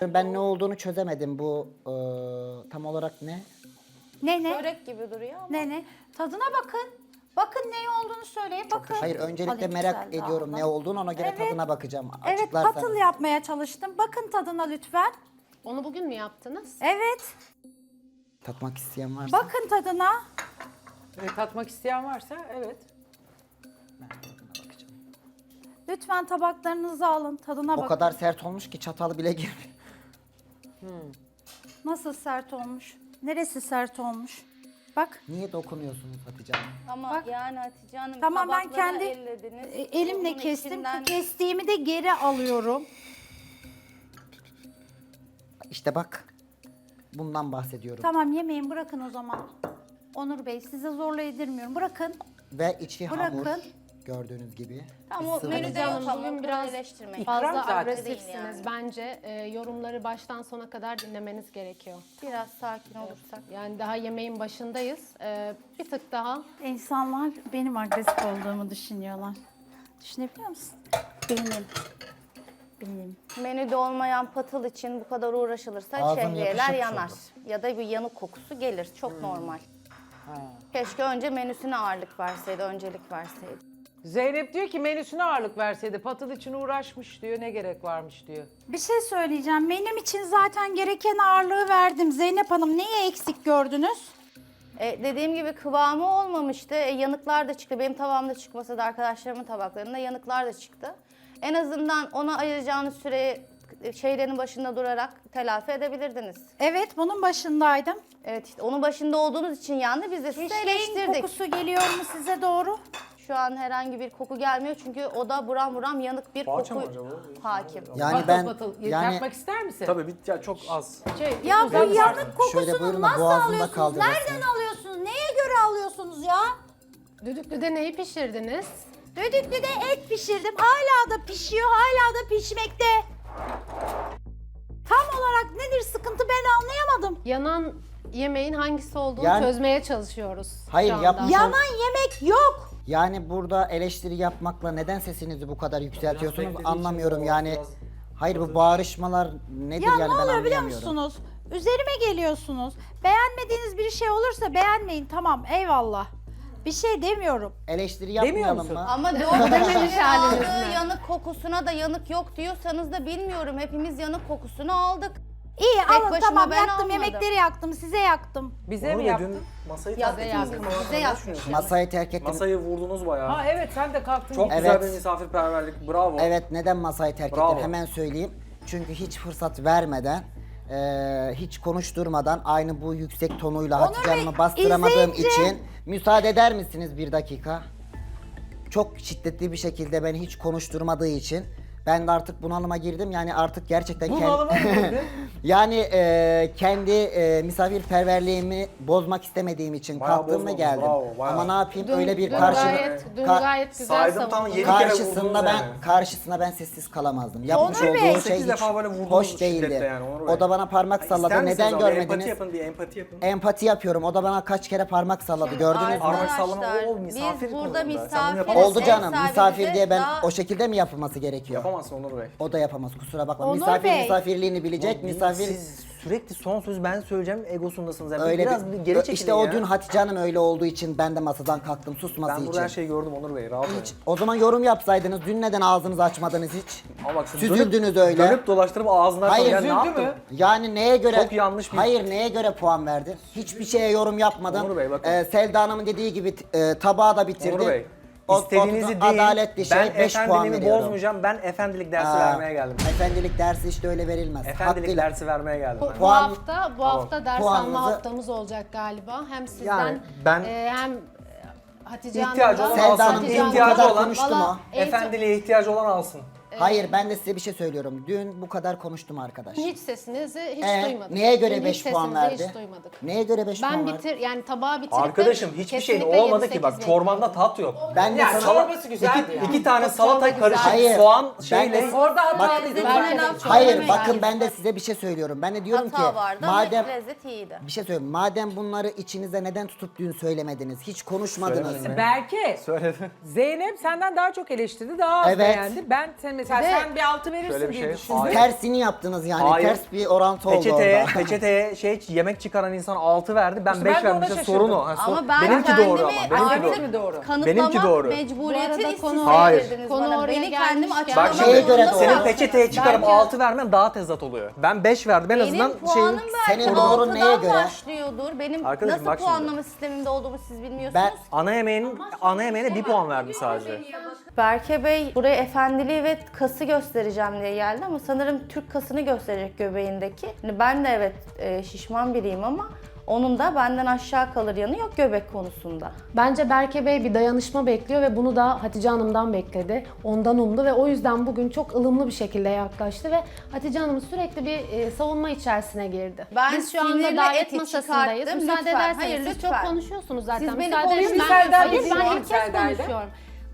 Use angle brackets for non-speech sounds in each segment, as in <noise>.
Ben ne olduğunu çözemedim bu e, tam olarak ne? Ne ne? Börek gibi duruyor ama. Ne ne? Tadına bakın. Bakın ne olduğunu söyleyin. Bakın. Hayır öncelikle Alayım merak güzel ediyorum ne olduğunu ona göre Evet. tadına bakacağım. Evet Açıklarsan. patıl yapmaya çalıştım. Bakın tadına lütfen. Onu bugün mü yaptınız? Evet. Tatmak isteyen varsa. Bakın tadına. E, tatmak isteyen varsa evet. Ben tadına bakacağım. Lütfen tabaklarınızı alın. Tadına O bakın. kadar sert olmuş ki çatal bile girmiyor. Nasıl sert olmuş? Neresi sert olmuş? Bak. Niye dokunuyorsunuz Hatice Hanım? Ama Bak. yani Hatice Hanım Tamam ben tabakları kendi ellediniz. e, elimle kestim. içinden- Kestiğimi de geri alıyorum. İşte bak. Bundan bahsediyorum. Tamam yemeyin bırakın o zaman. Onur Bey size zorla yedirmiyorum. Bırakın. Ve içi hamur. Bırakın. Gördüğünüz gibi. Tamam o Sıvı. menüde Canım, yok ama bugün biraz eleştirmeyin. Fazla zaten. agresifsiniz. Yani. Bence e, yorumları baştan sona kadar dinlemeniz gerekiyor. Biraz sakin olursak. Yani daha yemeğin başındayız. E, bir tık daha İnsanlar benim agresif olduğumu düşünüyorlar. Düşünebiliyor musun? Benim. Benim. Menüde olmayan patıl için bu kadar uğraşılırsa Ağzım şehriyeler yapışık yanar. Ya da bir yanık kokusu gelir. Çok normal. Keşke önce menüsüne ağırlık verseydi, öncelik verseydi. Zeynep diyor ki menüsüne ağırlık verseydi. Patıl için uğraşmış diyor. Ne gerek varmış diyor. Bir şey söyleyeceğim. Benim için zaten gereken ağırlığı verdim. Zeynep Hanım neyi eksik gördünüz? E, dediğim gibi kıvamı olmamıştı. E, yanıklar da çıktı. Benim tabağımda çıkmasa da arkadaşlarımın tabaklarında yanıklar da çıktı. En azından ona ayıracağınız süreyi e, şeylerin başında durarak telafi edebilirdiniz. Evet bunun başındaydım. Evet işte onun başında olduğunuz için yandı. Biz de sizi Fişleğin eleştirdik. kokusu geliyor mu size doğru? Şu an herhangi bir koku gelmiyor çünkü oda buram buram yanık bir Poğaça mı koku acaba? hakim. Yani patıl ben patıl. yani Yapmak ister misin? Tabii bir ya çok az. Şey, Ya bu uzak- yanık Şöyle kokusunu buyurun, nasıl boğazımda alıyorsunuz? kaldı Nereden resmen. alıyorsunuz? Neye göre alıyorsunuz ya? düdüklüde neyi pişirdiniz? Düdüklüde et pişirdim. Hala da pişiyor, hala da pişmekte. Tam olarak nedir sıkıntı ben anlayamadım. Yanan yemeğin hangisi olduğunu Yani- çözmeye çalışıyoruz. Hayır, şu anda. yapmış- Yanan yemek yok. Yani burada eleştiri yapmakla neden sesinizi bu kadar yükseltiyorsunuz beklediği anlamıyorum yani. biraz- Hayır bu bağırışmalar nedir Ya yani ne ben oluyor biliyor anlayamıyorum. musunuz? Üzerime geliyorsunuz. Beğenmediğiniz bir şey olursa beğenmeyin tamam eyvallah. Bir şey demiyorum. Eleştiri yapmayalım musun? mı? Ama <laughs> Dememiş doğru haliniz aldığı mi? yanık kokusuna da yanık yok diyorsanız da bilmiyorum. Hepimiz yanık kokusunu aldık. İyi alın başıma tamam ben yaktım almadım. yemekleri yaktım size yaktım. Bize mi Bey, yaptın? Dün masayı Yaktınız, terk ettiniz. bize yakmış. düşünüyorsunuz? Masayı terk ettim. Masayı vurdunuz bayağı. Ha evet sen de kalktın. Çok Evet. güzel bir misafirperverlik. Bravo. Evet neden masayı terk Bravo. ettim hemen söyleyeyim. Çünkü hiç fırsat vermeden, eee, hiç konuşturmadan aynı bu yüksek tonuyla Onur Hatice Bey, Hanım'ı bastıramadığım için müsaade eder misiniz bir dakika? Çok şiddetli bir şekilde beni hiç konuşturmadığı için ben de artık bunalıma girdim. Yani artık gerçekten Bunalıma mı girdin? <laughs> yani eee, kendi eee, misafirperverliğimi bozmak istemediğim için Bayağı kalktım ve bozmadın, geldim. bravo, bayağı. Ama ne yapayım Dün, öyle bir dün karşı gayet, dün ka- gayet güzel saydım tam savundunuz. yedi kere karşısında vurdunuz ben yani. karşısına ben sessiz kalamazdım. Yapmış Onur olduğu Bey. şey Sekiz hiç defa böyle vurdunuz hoş şiddetle değildi. yani Onur Bey. o da bana parmak İster salladı. misiniz Neden ama bir Empati görmediniz? yapın, bir empati yapın. Empati yapıyorum. O da bana kaç kere parmak salladı. Gördünüz mü? Parmak sallama, o misafir biz burada konumunda. Sen bunu misafiriz. yapamazsın. Oldu canım. Misafir diye ben o şekilde mi yapılması gerekiyor? Yapamazsın Onur Bey. O da yapamaz. Kusura bakma. Onur misafir Bey. misafirliğini bilecek. Oğlum, misafir Siz sürekli son söz ben söyleyeceğim egosundasınız. Yani. öyle Biraz bir, geri çekilin işte o ya. dün Hatice Hanım öyle olduğu için ben de masadan kalktım susması Ben için. burada her şeyi gördüm Onur Bey. Rahat olun. O zaman yorum yapsaydınız. Dün neden ağzınızı açmadınız hiç? Ama bak siz Süzüldünüz dönüp, öyle. Dönüp dolaştırıp ağzından Hayır, ya ne yaptın? mü? Yani neye göre? Çok yanlış bir- Hayır neye göre puan verdin? Hiçbir şeye yorum yapmadın. Onur Bey, bakın. Ee, Selda Hanım'ın dediği gibi e, tabağı da bitirdin. Onur Bey. O- İstediğinizi o- değil. Adaletli şey ben 5 puan efendiliğimi veriyorum. bozmayacağım. Ben efendilik dersi Aa, vermeye geldim. Efendilik dersi işte öyle verilmez. Efendilik Hakkıyla. dersi vermeye geldim. Bu, ben. bu Puan- hafta bu hafta ders Puanınızı- alma haftamız olacak galiba. Hem sizden Yani ben- e, hem e, Hatice İhtiyacı Hanım'dan. olan Selda alsın. Hatice İhtiyacı olan Valla Efendiliğe ihtiyacı olan alsın. Hayır ben de size bir şey söylüyorum. Dün bu kadar konuştum arkadaş. Hiç sesinizi hiç Ee, duymadık. neye göre Dün 5 hiç puan sesinizi verdi? Hiç duymadık. Neye göre 5 Ben puan verdi? bitir yani tabağı bitirip de Arkadaşım hiçbir şeyin kesinlikle olmadı ki bak çorbanda tat yok. Ben de Ya sana... çorbası güzeldi İki, ya. iki tane salata karışık soğan Hayır, şeyle. ben de- Orada Bak, hatalıydı. ben- Ben- Ben- Hayır Ben- bakın ben de size bir şey söylüyorum. Ben de diyorum Hata ki vardı madem ama lezzet iyiydi. bir şey söyleyeyim. Madem bunları içinize neden tutup dün söylemediniz? Hiç konuşmadınız. Belki. Zeynep senden daha çok eleştirdi, daha az Evet. beğendi. Ben sen mesela mesela Bir de- sen bir altı verirsin Şöyle bir diye şey, düşündüm. hayır. Tersini yaptınız yani. Hayır. Ters bir orantı oldu Peçeteye, orada. <laughs> peçeteye şey yemek çıkaran insan 6 verdi. Ben İşte 5 ben de ona şaşırdım. sorun o. Ha, sor- Ama ben benimki kendimi doğru ama. Benimki doğru. Benimki mi doğru? Benimki doğru. mecburiyeti siz konu- Hayır. Konu bana. oraya Beni kendim açıklamak Bak göre doğru. senin peçeteye çıkarıp Belki- 6 vermen daha tezat oluyor. Ben 5 verdim. En Benim azından puanım şeyin belki Senin altıdan doğrun neye göre? başlıyordur. Benim Arkadaşım bak nasıl şimdi. puanlama sistemimde olduğumu siz bilmiyorsunuz. Ben ana yemeğinin ana yemeğine 1 puan verdim sadece. Berke Bey buraya efendiliği ve kası göstereceğim diye geldi ama sanırım Türk kasını gösterecek göbeğindeki. Hani ben de evet e, şişman biriyim ama onun da benden aşağı kalır yanı yok göbek konusunda. Bence Berke Bey bir dayanışma bekliyor ve bunu da Hatice Hanım'dan bekledi. Ondan umdu ve o yüzden bugün çok ılımlı bir şekilde yaklaştı ve Hatice Hanım sürekli bir e, savunma içerisine girdi. Ben Biz şu anda davet masasındayız. Müsaade Lütfen, ederseniz hayır, siz lütfen. çok konuşuyorsunuz zaten. Siz beni Müsaade dinleyelim ben ilk kez Serdar'da. konuşuyorum.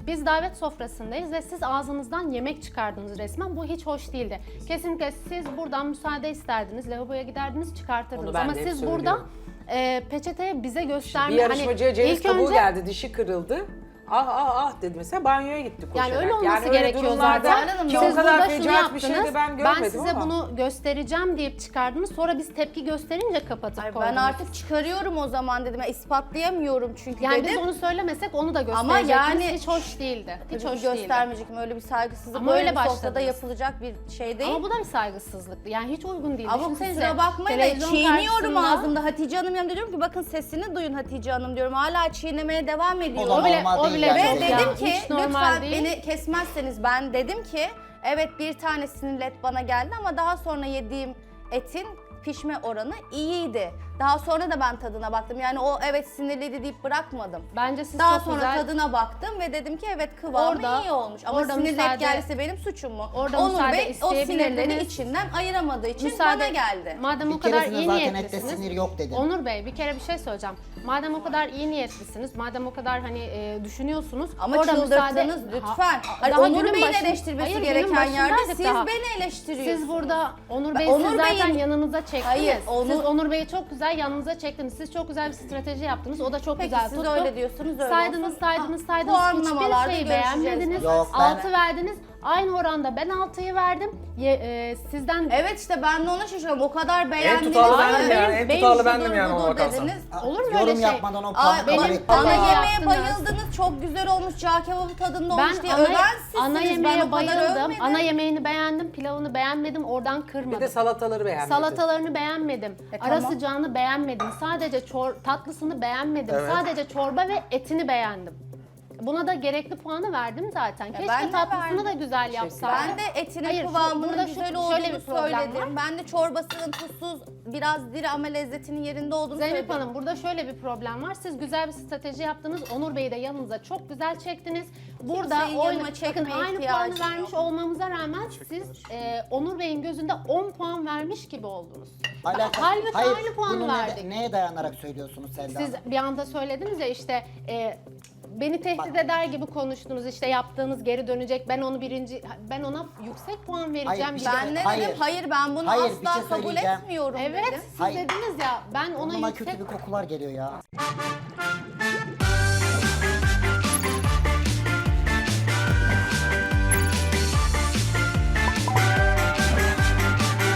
Biz davet sofrasındayız ve siz ağzınızdan yemek çıkardınız resmen. Bu hiç hoş değildi. Kesinlikle siz buradan müsaade isterdiniz, lavaboya giderdiniz, çıkartırdınız. Onu ben Ama de hep siz burada söylüyorum. e, peçeteye bize Bir gösterme... yarışmacıya ceviz ilk kabuğu önce- geldi, dişi kırıldı. Ah ah ah dedi mesela banyoya gitti koşarak. Yani öyle olması öyle gerekiyor durumlarda zaten. Ki Siz o kadar burada şunu fecaat bir şey de yaptınız, ben görmedim size ama. bunu göstereceğim deyip çıkardınız. Sonra biz tepki gösterince kapatıp Ay, koydunuz. ben artık çıkarıyorum o zaman dedim. Ya, ispatlayamıyorum çünkü yani dedim. biz onu söylemesek onu da Ama gösterecektiniz. yani- hiç hoş değildi. Hiç hoş ki değildi. göstermeyecek mi? Öyle bir saygısızlık Ama böyle öyle bir sofrada başladınız. yapılacak bir şey değil. Ama bu da bir saygısızlıktı. Yani hiç uygun değil. Ama Düşünsenize, kusura bakmayın da televizyon çiğniyorum karşısında- ağzımda Hatice Hanım yanımda diyorum ki bakın sesini duyun Hatice Hanım diyorum. Hala çiğnemeye devam ediyor. O bile- o bile. Ve Gerçekten. dedim ki hiç normal lütfen değil. beni kesmezseniz ben dedim ki evet bir tane sinirlet bana geldi ama daha sonra yediğim etin pişme oranı iyiydi. Daha sonra da ben tadına baktım. Yani o evet sinirliydi deyip bırakmadım. Bence siz Daha çok sonra güzel... tadına baktım ve dedim ki evet kıvamı Orada- iyi olmuş. Ama orada sinirlet müsaade- gelse benim suçum mu? Orada Onur müsaade Bey o sinirleri isteyebilirdiniz. içinden ayıramadığı için Müsaade, bana geldi. Madem Bir o kadar keresinde iyi zaten ette niyetlisiniz. sinir yok dedin. Onur Bey bir kere bir şey söyleyeceğim. Madem o kadar iyi niyetlisiniz, madem o kadar hani e, düşünüyorsunuz. Ama orada çıldırttınız müsaade- lütfen. Ha, Hani daha Onur Bey'in başın- eleştirmesi Hayır, gereken yerde siz daha. beni eleştiriyorsunuz. Siz burada Onur Bey'i Onur siz zaten Bey'in- yanınıza çektiniz. Hayır, Onur- Siz Onur Bey'i çok güzel yanınıza çektiniz. Siz çok güzel bir strateji yaptınız. O da çok Peki, güzel siz tuttu. öyle diyorsunuz, öyle Saydınız, saydınız, saydınız. Hiçbir şeyi beğenmediniz. Yok, ben- Altı verdiniz. Aynı oranda ben altıyı verdim. Ye, e, sizden Evet işte ben de ona şaşırıyorum. O kadar beğendiniz. tutarlı bendim yani, en benim tutarlı bendim yani ona budur dediniz. Olur mu Yorum öyle şey? yapmadan o Ay, puanı kabul benim ettim. ana yemeğe Yaptınız. bayıldınız. Çok güzel olmuş. Cağ kebabı tadında Ben olmuş diye ana, öven sizsiniz. ana ben o yemeğe kadar bayıldım. övmedim. Ana yemeğini beğendim, pilavını beğenmedim. Oradan kırmadım. Bir de salataları beğenmedi. Salatalarını beğenmedim. E, Ara tamam. sıcağını beğenmedim. Sadece çor- tatlısını beğenmedim. Evet. Sadece çorba ve etini beğendim. Buna da gerekli puanı verdim zaten. Keşke ben de tatlısını verdim. da güzel yapsaydım. Ben de etinin Hayır, kıvamının burada şu- güzel şöyle olduğunu bir problem söyledim. Ben de çorbasının tuzsuz, biraz diri ama lezzetinin yerinde olduğunu Zeynep söyledim. Hanım burada şöyle bir problem var. Siz güzel bir strateji yaptınız. Onur Bey'i de yanınıza çok güzel çektiniz. Burada Kimseyi oyna- yanıma bakın çekmeye aynı ihtiyacım puanı vermiş yok. olmamıza rağmen siz e, Onur Bey'in gözünde 10 puan vermiş gibi oldunuz. Alakası- Halbuki Hayır, aynı puanı bunu ne- verdik. neye dayanarak söylüyorsunuz Selda Siz Hanım? bir anda söylediniz ya işte e, beni tehdit eder gibi konuştunuz işte yaptığınız geri dönecek ben onu birinci ben ona yüksek puan vereceğim Hayır, bir gibi. şey- Ben ne Hayır. dedim? Hayır ben bunu Hayır, bir asla şey kabul söyleyeceğim. etmiyorum Evet dedim. siz Hayır. dediniz ya ben ona Burnuma yüksek kötü bir kokular geliyor ya.